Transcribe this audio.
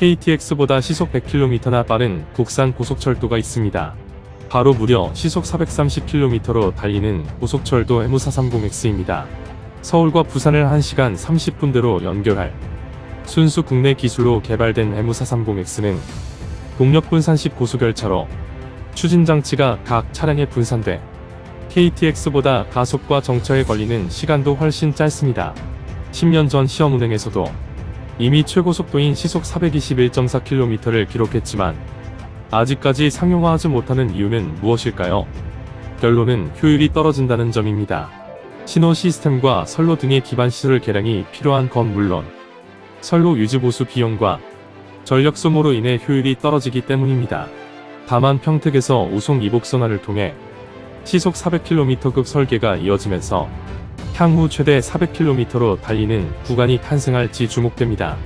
KTX보다 시속 100km나 빠른 국산 고속철도가 있습니다. 바로 무려 시속 430km로 달리는 고속철도 M430X입니다. 서울과 부산을 1시간 30분대로 연결할 순수 국내 기술로 개발된 M430X는 동력 분산식 고수결차로 추진 장치가 각 차량에 분산돼 KTX보다 가속과 정차에 걸리는 시간도 훨씬 짧습니다. 10년 전 시험 운행에서도 이미 최고 속도인 시속 421.4km를 기록했지만 아직까지 상용화하지 못하는 이유는 무엇일까요? 결론은 효율이 떨어진다는 점입니다. 신호 시스템과 선로 등의 기반 시설 개량이 필요한 건 물론 선로 유지 보수 비용과 전력 소모로 인해 효율이 떨어지기 때문입니다. 다만 평택에서 우송 이복선화를 통해 시속 400km급 설계가 이어지면서 향후 최대 400km로 달리는 구간이 탄생할지 주목됩니다.